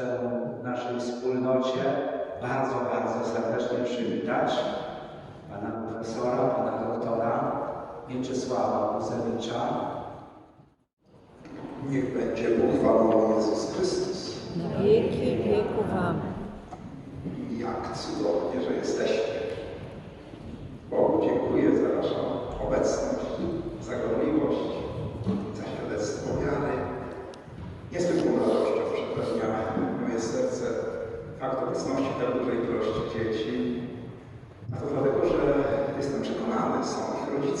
chcę naszej wspólnocie bardzo, bardzo serdecznie przywitać pana profesora, pana doktora Mieczysława Buzewicza. Niech będzie pochwalony Jezus Chrystus. Na wieki wieku Wam. Jak cudownie, że jesteście. Bogu dziękuję za Waszą obecność.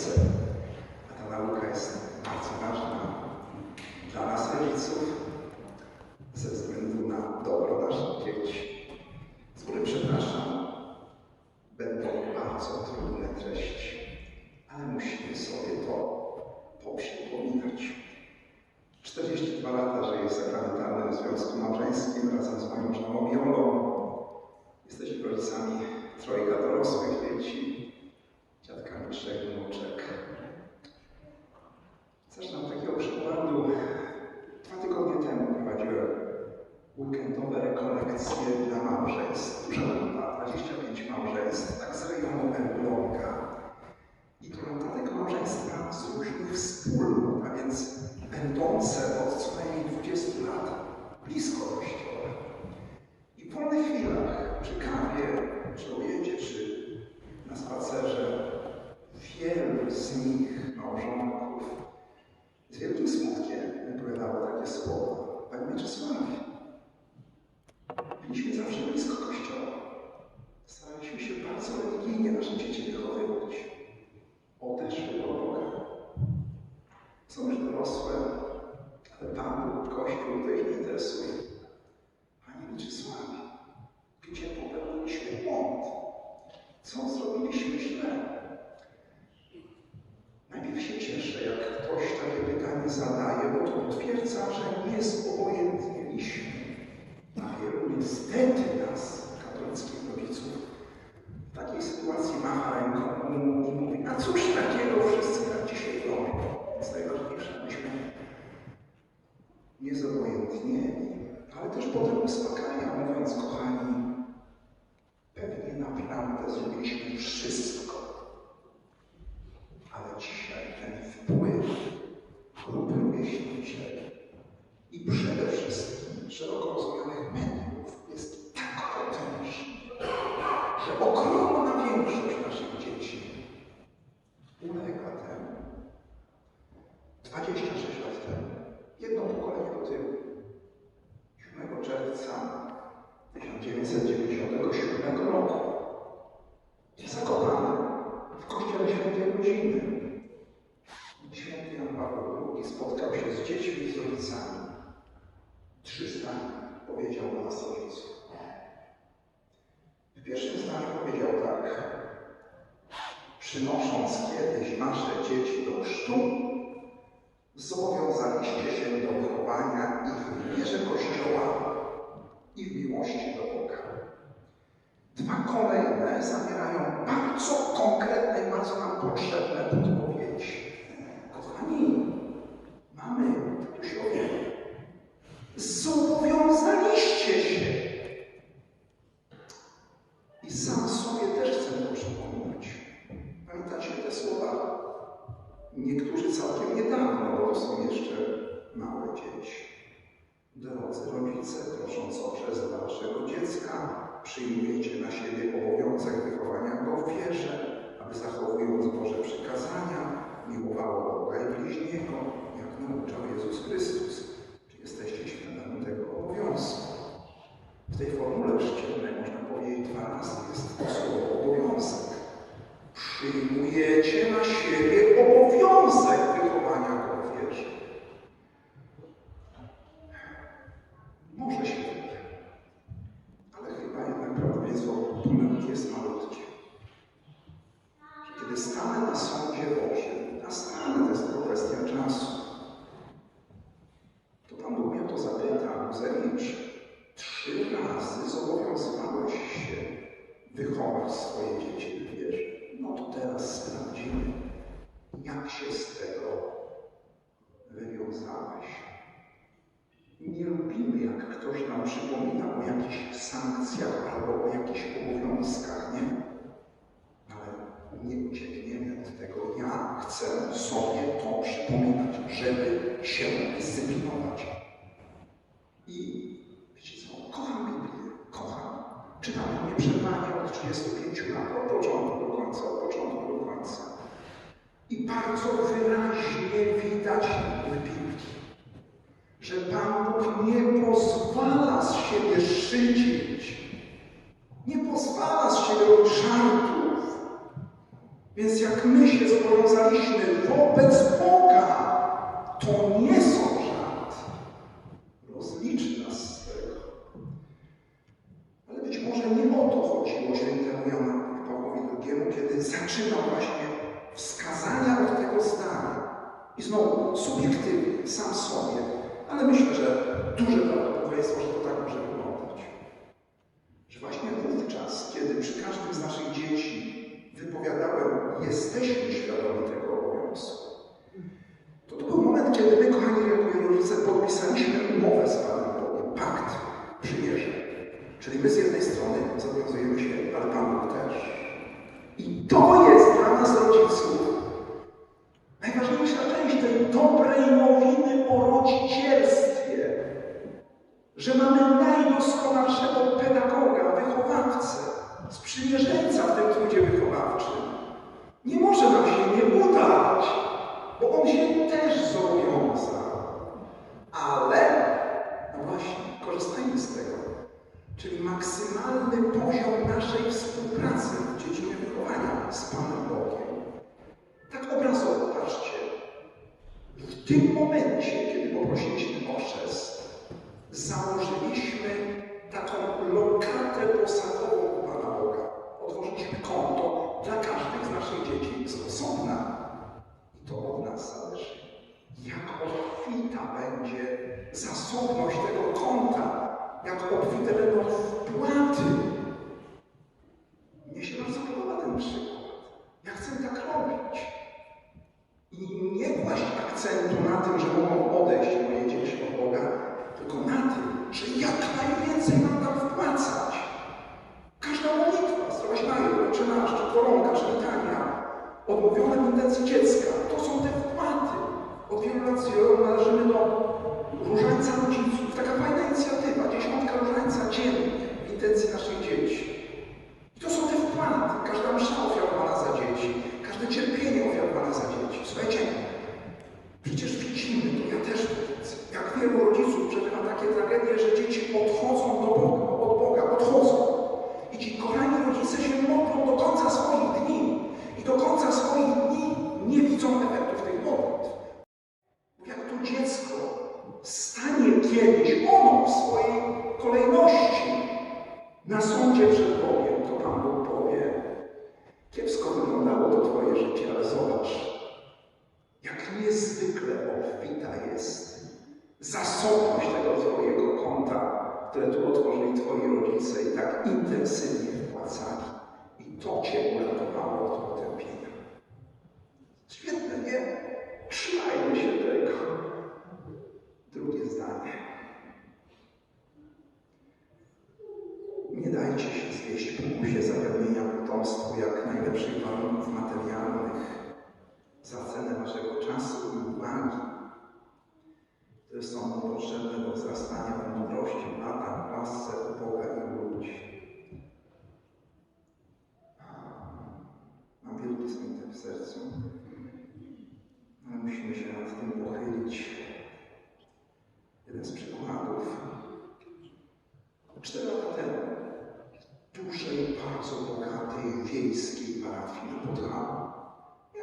said. sytuacji macha ręką i mówi, a cóż takiego wszyscy nam dzisiaj robią. Więc najważniejsze, byśmy nie zobojętnieli, ale też potem uspokaja, mówiąc, kochani, pewnie naprawdę zrobiliśmy wszyscy przynosząc kiedyś wasze dzieci do chrztu, zobowiązaliście się do wychowania ich w wierze Kościoła i w miłości do Boga. Dwa kolejne zawierają bardzo konkretne, bardzo nam potrzebne podpowiedzi. Kochani, Niektórzy całkiem niedawno, bo to są jeszcze małe dzieci. Drodzy rodzice, prosząc o przez waszego dziecka, przyjmujecie na siebie obowiązek wychowania go w wierze, aby zachowując Boże przykazania, miłowało Boga i bliźniego, jak nauczał Jezus Chrystus. Czy jesteście świadomi tego obowiązku? W tej formule czcielnej można powiedzieć dwa razy jest to słowo obowiązek. Przyjmujecie na siebie obowiązek ouça sankcjach albo o jakichś obowiązkach, nie? Ale nie uciekniemy od tego. Ja chcę sobie to przypominać, żeby się dyscyplinować. I wiecie co? Kocham Biblię, kocham. Czytam nieprzerwanie od 35 lat, od początku do końca, od początku do końca. I bardzo wyraźnie widać w Biblii, siebie szydzić. Nie pozwala z siebie robić żartów. Więc jak my się zobowiązaliśmy wobec Boga, to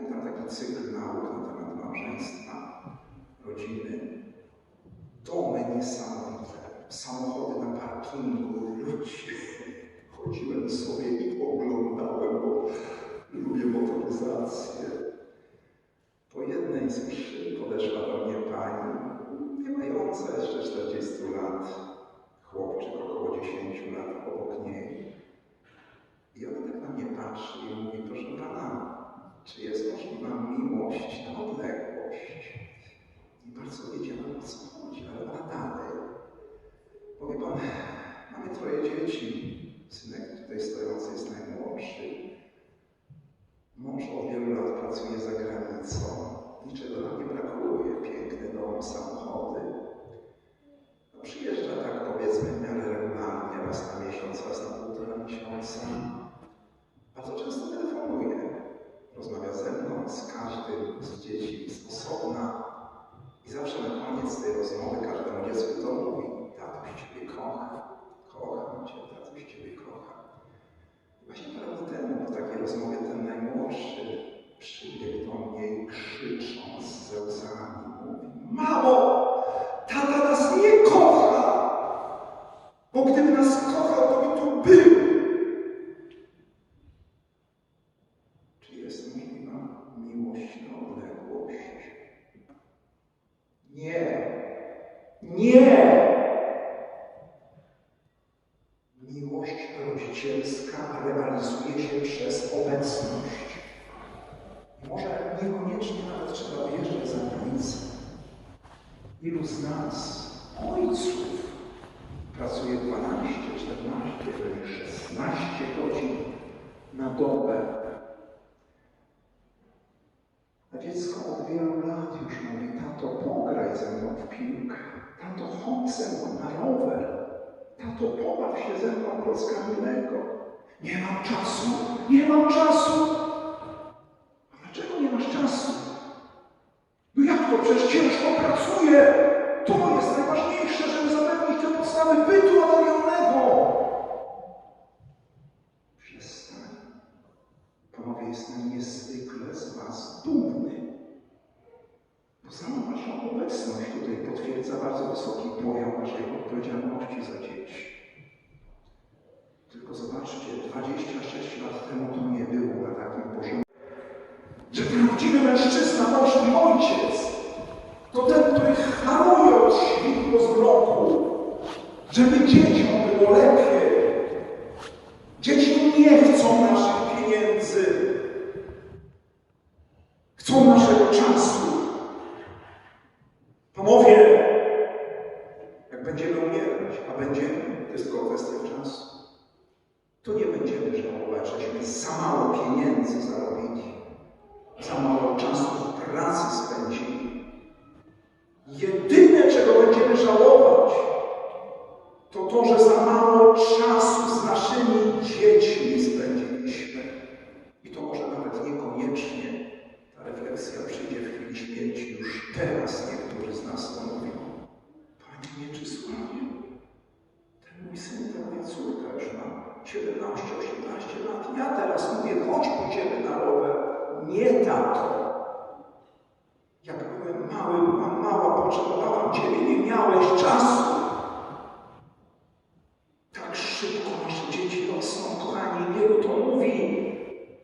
Miałem taki cykl nauk na temat małżeństwa, rodziny. Domy niesamowite, samochody na parkingu, ludzie. Chodziłem sobie i oglądałem, bo lubię motoryzację. Po jednej z mszy podeszła do mnie pani, nie mająca jeszcze 40 lat, chłopczyk około 10 lat obok niej. I ona tak na mnie patrzy i mówi, proszę pana, czy jest możliwa miłość na odległość? Nie bardzo wiedziałem, o co chodzi, ale a dalej. Powie Pan, mamy troje dzieci. Synek tutaj stojący jest najmłodszy. Mąż od wielu lat pracuje Nie! É. Polska Milego. Nie mam czasu, nie mam czasu. A dlaczego nie masz czasu? No jak to? Przecież ciężko pracuję. To jest najważniejsze, żeby zapewnić te podstawy bytu materialnego. Przestań. Panowie, jestem niezwykle z Was dumny. Bo sama Wasza obecność tutaj potwierdza bardzo wysoki poziom Waszej odpowiedzialności za temu tu nie było na takim poziomie. Że mężczyzna, mąż i ojciec, to ten, który haruje od świtu, od zmroku, żeby dzieciom było lepiej.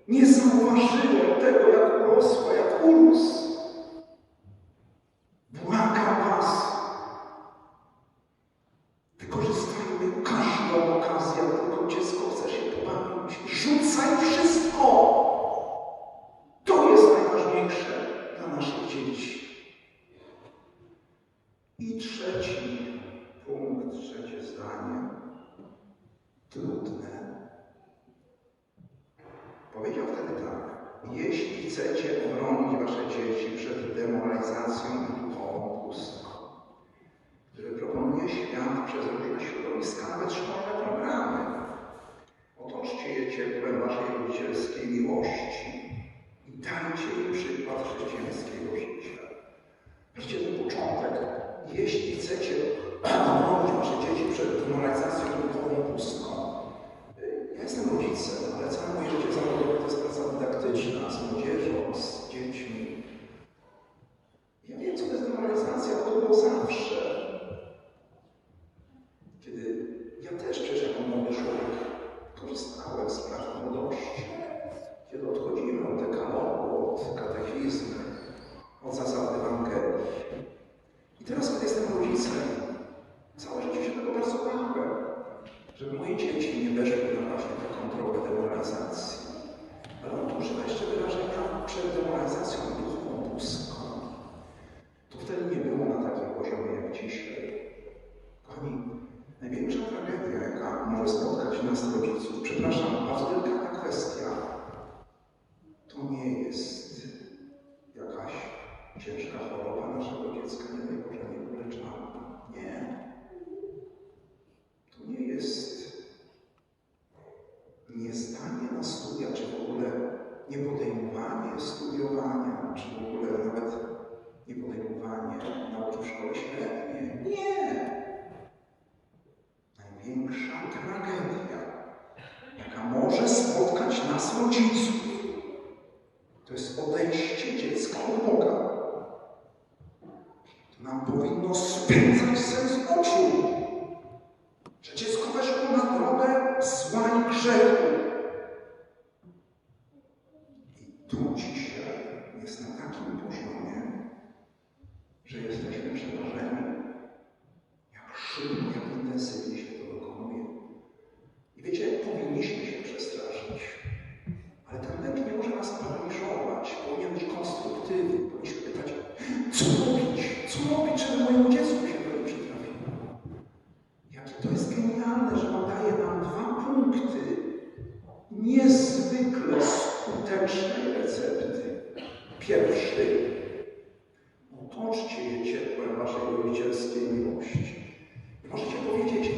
nie zauważyłem tego, jak urosła, jak urósł. To jest odejście dziecka od Boga. Nam powinno spędzać sens oczu, że dziecko weszło na drogę zła i grzechu. I tu dzisiaj jest na takim poziomie, że jesteśmy przerażeni, jak szybko, jak intensywnie się to dokonuje. I wiecie, powinniśmy się przestraszyć. Ale ten lęk nie może nas paraliżować, powinien być konstruktywny. Powinniśmy pytać, co robić? Co robić, żeby mojemu dziecku się to nie przytrafiło? Jakie to jest genialne, że on daje nam dwa punkty niezwykle skutecznej recepty. Pierwszy, otoczcie je ciepłem waszej rodzicielskiej miłości. Możecie powiedzieć,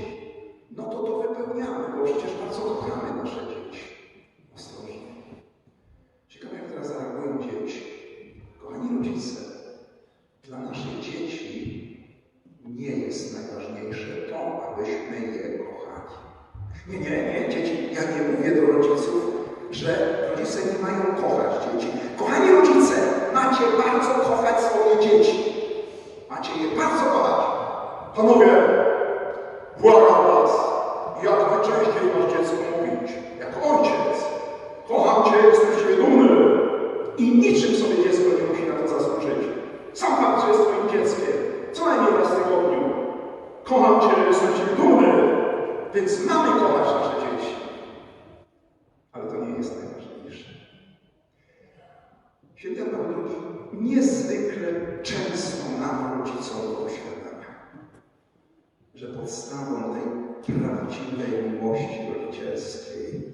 no to to wypełniamy, bo przecież bardzo kochamy nasze dzieci. Ostrożnie. Ciekawe, jak teraz zareagują dzieci. Kochani rodzice, dla naszych dzieci nie jest najważniejsze to, abyśmy je kochali. Nie, nie, nie, dzieci, ja nie mówię do rodziców, że rodzice nie mają kochać dzieci. Kochani rodzice, macie bardzo kochać swoje dzieci. Macie je bardzo kochać. Panowie, błagam was, jak najczęściej masz dziecko mówić, jako ojciec. Kocham cię, jestem z ciebie dumny. I niczym sobie dziecko nie musi na to zasłużyć. Sam fakt, że jest twoim dzieckiem, co najmniej raz w tygodniu. Kocham cię, jestem z ciebie dumny. Więc mamy kochać nasze dzieci. Ale to nie jest najważniejsze. Święty Jan Paweł niezwykle często nam rodzicom uświadamia, że podstawą tej prawdziwej miłości rodzicielskiej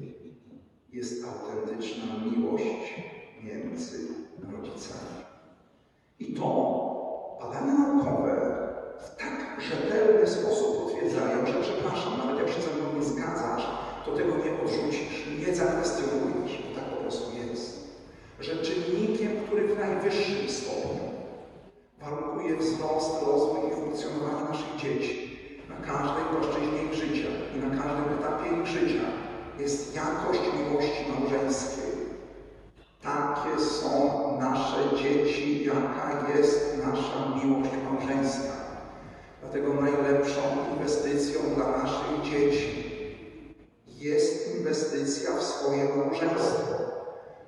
jest autentyczna miłość między rodzicami. I to badania naukowe rzetelny sposób potwierdzają, że przepraszam, nawet jak się ze mną nie zgadzasz, to tego nie odrzucisz, nie zakwestionujesz, bo tak po prostu jest. Że czynnikiem, który w najwyższym stopniu warunkuje wzrost, rozwój i funkcjonowanie naszych dzieci na każdej płaszczyźnie ich życia i na każdym etapie ich życia jest jakość miłości małżeńskiej. Takie są nasze dzieci, jaka jest nasza miłość małżeńska. Dlatego najlepszą inwestycją dla naszych dzieci jest inwestycja w swoje małżeństwo.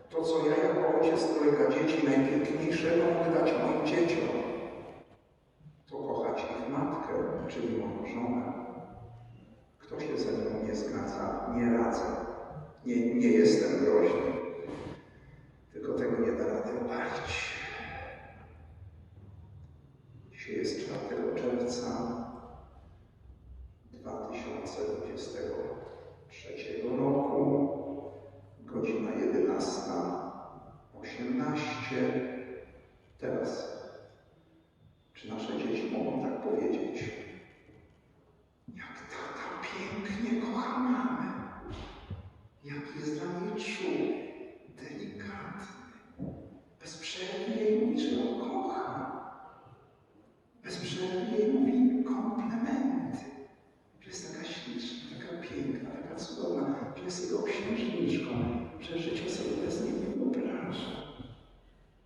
To, co ja jako ojciec trojga dzieci najpiękniejszego mogę dać moim dzieciom, to kochać ich matkę, czyli moją żonę. Kto się ze mną nie zgadza, nie radzę. Nie, nie jestem groźny. Tylko tego nie da rady obalić. Dzisiaj jest 4 czerwca 2023 roku, godzina 11.18. Teraz, czy nasze dzieci mogą tak powiedzieć? Jak tata pięknie kocha mamę. Jak jest dla niej czuły, delikatny. Bez przerwy jej kocha. Przerwy jej mówi komplementy. Że jest taka śliczna, taka piękna, taka cudowna, że jest jego księżniczką, że życie sobie bez niej nie wyobraża.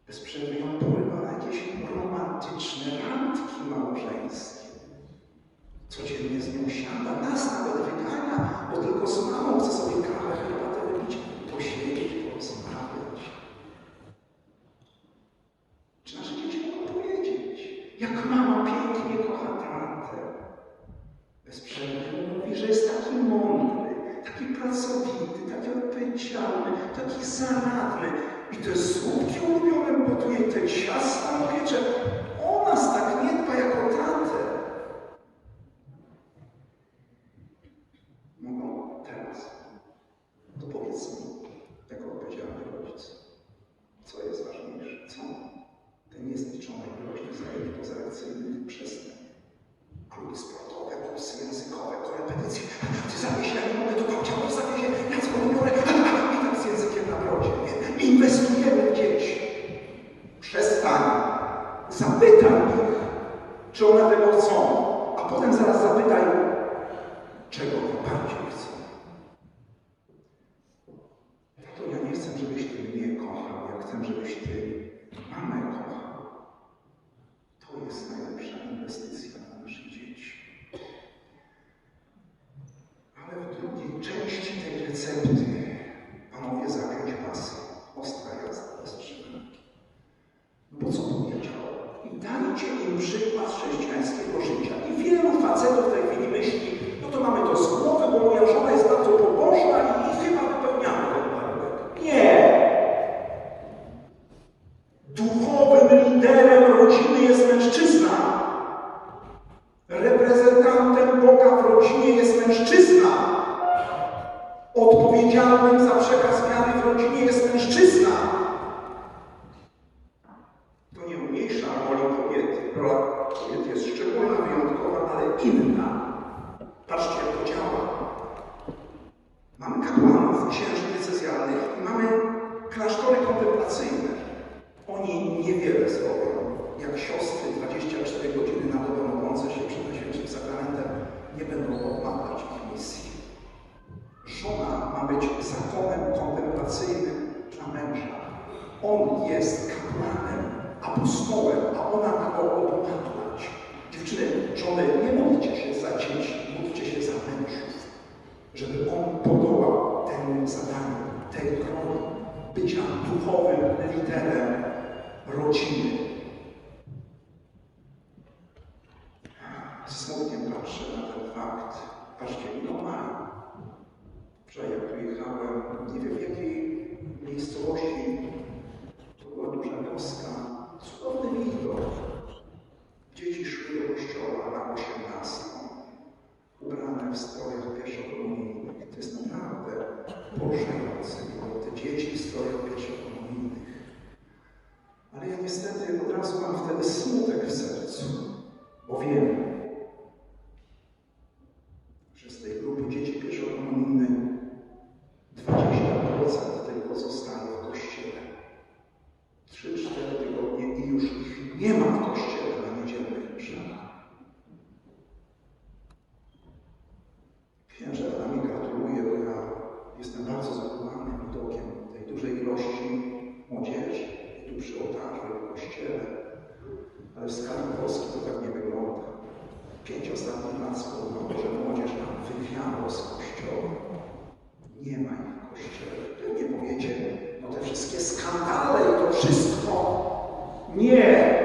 Bez przerwy ją porywa na jakieś romantyczne randki małżeńskie. Codziennie z nią siada, nas zakonem kontemplacyjnym dla męża. On jest kapłanem, apostołem, a ona ma go odmawiać. Dziewczyny, żony, nie módlcie się za dzieci, módlcie się za mężów, żeby on podołał temu zadaniu, tej roli bycia duchowym liderem rodziny, historię opierze o innych. Ale ja niestety od razu mam wtedy smutek w sercu, bo wiem, Nie.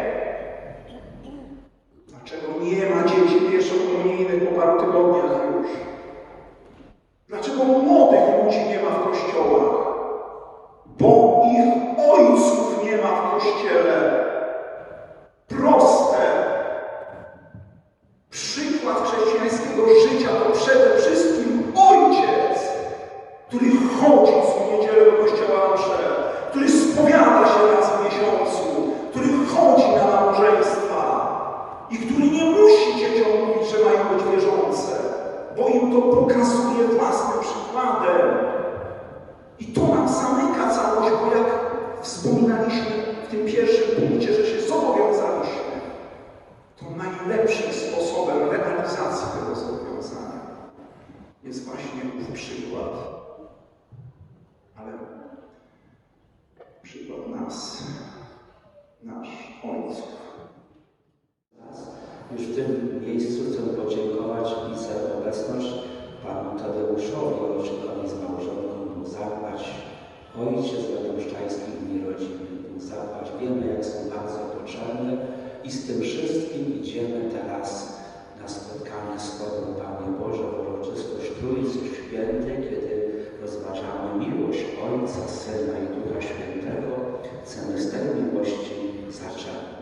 punkcie, że się zobowiązałyśmy, to najlepszym sposobem realizacji tego zobowiązania jest właśnie ów przykład, ale przykład nas, nasz ojców. Już w tym miejscu chcę podziękować i za obecność panu Tadeuszowi, ojczykowi z małżonką Zakłać, ojciec Radomszczański i rodziny zachować. Wiemy, jak są bardzo potrzebne i z tym wszystkim idziemy teraz na spotkanie z Tobą, Panie Boże, w uroczystość Trójcy Świętej, kiedy rozważamy miłość Ojca, Syna i Ducha Świętego. Chcemy z tej miłości zaczerpnąć.